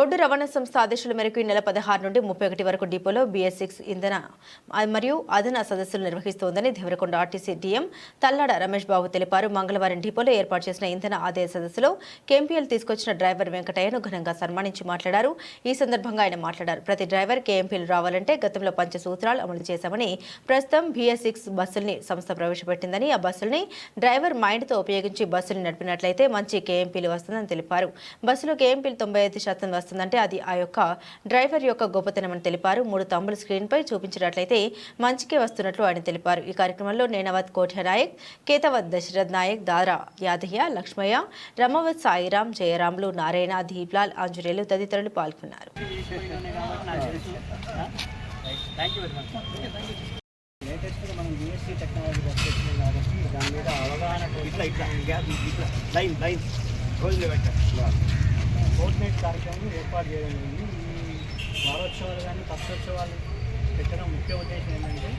Road రవాణా సంస్థ ఆదేశాల మేరకు ఈ నెల పదహారు నుండి ముప్పై ఒకటి వరకు డిపోలో బిఎస్ సిక్స్ ఇంధన మరియు అదన సదస్సులు నిర్వహిస్తోందని దేవరకొండ ఆర్టీసీ డిఎం తల్లాడ రమేష్ బాబు తెలిపారు. మంగళవారం డిపోలో ఏర్పాటు చేసిన ఇంధన ఆదాయ సదస్సులో కేఎంపీఎల్ తీసుకొచ్చిన డ్రైవర్ వెంకటయ్యను ఘనంగా సన్మానించి మాట్లాడారు. ఈ సందర్భంగా ఆయన మాట్లాడారు. ప్రతి డ్రైవర్ కేఎంపీఎల్ రావాలంటే గతంలో పంచ సూత్రాలు అమలు చేశామని ప్రస్తుతం బిఎస్ సిక్స్ బస్సుల్ని సంస్థ ప్రవేశపెట్టిందని ఆ బస్సుల్ని డ్రైవర్ మైండ్తో ఉపయోగించి బస్సులు నడిపినట్లయితే మంచి కేఎంపీలు వస్తుందని తెలిపారు. బస్సులో కేఎంపీలు తొంభై ఐదు శాతం వస్తుందంటే అది ఆ యొక్క డ్రైవర్ యొక్క గొప్పతనమని తెలిపారు. మూడు తమ్ములు స్క్రీన్పై చూపించినట్లయితే మంచికే వస్తున్నట్లు ఆయన తెలిపారు. ఈ కార్యక్రమంలో నేనవత్ కోఠ నాయక్ కేతవత్ దశరథ్ నాయక్ దారా యాదయ్య లక్ష్మయ్య రమవత్ సాయిరాం జయరాములు నారాయణ దీప్లాల్ ఆంజనేయులు తదితరులు పాల్గొన్నారు. లేటెస్ట్గా మనం యూఎస్సీ టెక్నాలజీ కాబట్టి దాని మీద అవగాహన ఇట్లా ఇట్లా గ్యాప్ ఇట్లా లైన్ లైన్ రోజులు పెట్టారు కోఆర్డినేట్ కార్యక్రమం ఏర్పాటు చేయడం జరిగింది. ఈ వారోత్సవాలు కానీ పక్షోత్సవాలు పెట్టడం ముఖ్య ఉద్దేశం ఏంటంటే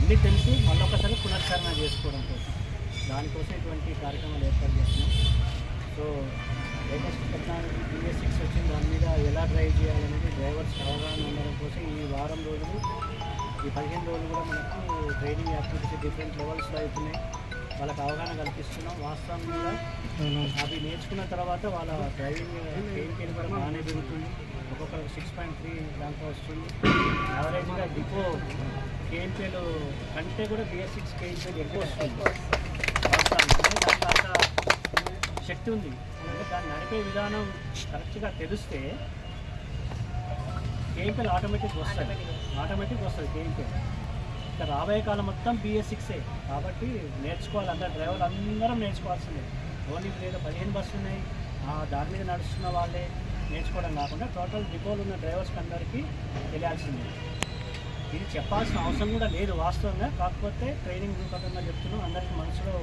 అన్నీ తెలిసి మళ్ళొకసారి పునఃకరణ చేసుకోవడం కోసం. దానికోసం ఇటువంటి కార్యక్రమాలు ఏర్పాటు చేస్తున్నాం. So latest technology BS six వచ్చింది దాని మీద ఎలా డ్రైవ్ చేయాలనేది డ్రైవర్స్ అవగాహన ఉండడం కోసం ఈ వారం రోజులు ఈ పదిహేను రోజులు కూడా మనకు ట్రైనింగ్ యాక్టివిటీస్ డిఫరెంట్ లెవెల్స్లో అవుతున్నాయి. వాళ్ళకి అవగాహన కల్పిస్తున్నాం. వాస్తవంగా అవి నేర్చుకున్న తర్వాత వాళ్ళ డ్రైవింగ్ ట్రైనింగ్ కూడా బాగానే పెరుగుతుంది. ఒక్కొక్కరికి సిక్స్ పాయింట్ త్రీ దాంట్లో వస్తుంది. యావరేజ్గా డిపో కేఎంపీలు కంటే కూడా బిఎస్ సిక్స్ కేఎంపీలు ఎక్కువ వస్తుంది. దాంట్లో శక్తి ఉంది. అంటే దాన్ని నడిపే విధానం కరెక్ట్గా తెలిస్తే కేఎంపీలు ఆటోమేటిక్ వస్తుంది. ఆటోమేటిక్ వస్తుంది. కేఎంపీలు ఇక రాబోయే కాలం మొత్తం బిఎస్ సిక్సే కాబట్టి నేర్చుకోవాలి అందరు డ్రైవర్లు అందరం నేర్చుకోవాల్సిందే. ఓన్లీ లేదు పదిహేను బస్సులు ఉన్నాయి ఆ దాని మీద నడుస్తున్న వాళ్ళే నేర్చుకోవడం కాకుండా టోటల్ డిపోలు ఉన్న డ్రైవర్స్కి అందరికీ తెలియాల్సిందే. ఇది చెప్పాల్సిన అవసరం కూడా లేదు వాస్తవంగా. కాకపోతే ట్రైనింగ్ రూపకంగా చెప్తున్నాం అందరికీ మనసులో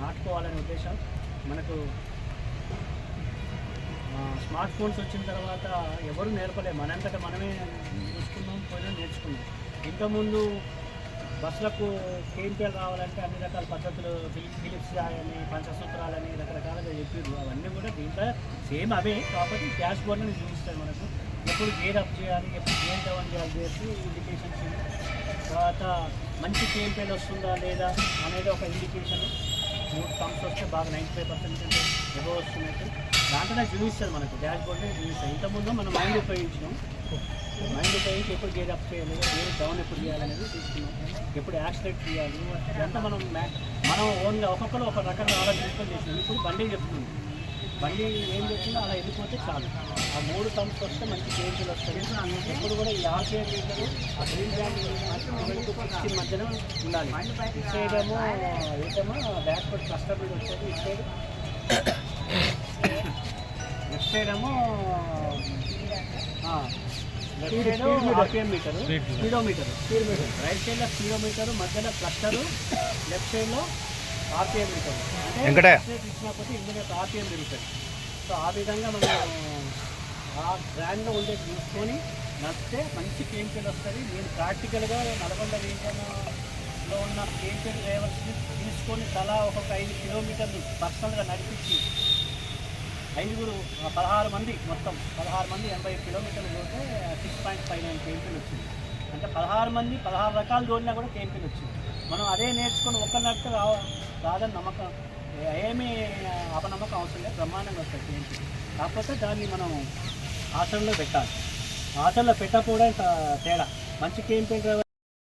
నాటుకోవాలనే ఉద్దేశం. మనకు స్మార్ట్ ఫోన్స్ వచ్చిన తర్వాత ఎవరు నేర్పలేదు. మనంతటా మనమే చూసుకున్నాం పోయినా నేర్చుకున్నాం. ఇంతకుముందు బస్సులకు కేఎంపీఎల్ రావాలంటే అన్ని రకాల పద్ధతులు ఫిలిప్ ఫిలిప్స్ అని పంచసూత్రాలని రకరకాలుగా చెప్పారు అవన్నీ కూడా దీంట్లో సేమ్ అవే కాబట్టి డాష్ బోర్డ్ని చూపిస్తాయి మనకు. ఎప్పుడు గేర్ అప్ చేయాలి ఎప్పుడు గేర్ డౌన్ చేయాలి చేసి ఇండికేషన్స్ తర్వాత మంచి కేఎంపీఎల్ వస్తుందా లేదా అనేది ఒక ఇండికేషన్. మూడు పంప్స్ వస్తే బాగా నైంటీ ఫైవ్ పర్సెంట్ ఎగో వస్తున్నట్టు. దాంట్లోనే చూపిస్తుంది మనకు. డాష్ బోర్డ్లో చూపిస్తుంది ఇంతకుముందు మనం మైండ్ ఉపయోగించినాం. మైండ్ ఉపయోగించి ఎప్పుడు గేర్ అప్ చేయాలి గేర్ డౌన్ ఎప్పుడు చేయాలనేది తీసుకున్నాం ఎప్పుడు యాక్సిడెంట్ చేయాలి. ఇదంతా మనం మనం ఓన్గా ఒక్కొక్కరు ఒక రకంగా ఆలోచించుకొని చేసినాం ఇప్పుడు బండి చెప్తుంది బండి ఏం చెప్తుందో అలా వెళ్ళిపోతే చాలు. ఆ మూడు టమ్స్ వస్తే మంచి కేజీలు వస్తాయి ఎప్పుడు కూడా ఈ ఆర్పిఐ మీటరు ఆ గ్రీన్ బ్యాండ్ సిక్స్టీ మధ్యన ఉండాలి ఇటు సైడ్ ఏమో ఏటేమో బ్యాక్ వర్డ్ క్లస్టర్ మీద వచ్చేది ఇటు సైడ్ లెఫ్ట్ సైడ్ ఏమో left side RPM meter speedometer. Right సైడ్లో స్పీడోమీటర్ మధ్యలో క్లస్టరు లెఫ్ట్ సైడ్లో ఆర్పిఎం మీటర్ అంటే ఇచ్చినప్పుడు ఇందులో ఆర్పిఎం పెరుగుతుంది సో ఆ విధంగా మనం ఆ బ్రాండ్లో ఉండేది చూసుకొని నడితే మంచి కేంపీలు వస్తుంది. నేను ప్రాక్టికల్గా నల్గొండ రీజన్లో ఉన్న కేంపీల్ డ్రైవర్స్ని తీసుకొని తలా ఒక్కొక్క ఐదు కిలోమీటర్లు పర్సనల్గా నడిపించి ఐదుగురు పదహారు మంది మొత్తం పదహారు మంది ఎనభై కిలోమీటర్లు పోతే సిక్స్ పాయింట్ ఫైవ్ నైన్ కేంపీలు వచ్చింది. అంటే పదహారు మంది పదహారు రకాలు దోడినా కూడా కేంపీలు వచ్చింది. మనం అదే నేర్చుకుని ఒక్క నడితే రా రాదని నమ్మకం ఏమీ అపనమ్మకం అవసరం లేదు. బ్రహ్మాండంగా వస్తాయి కేంపీ కాకపోతే దాన్ని మనం ఆచరణలో పెట్టాలి. ఆచరణ పెట్టకపోవడం తేడా. మంచి కేంపీ డ్రైవర్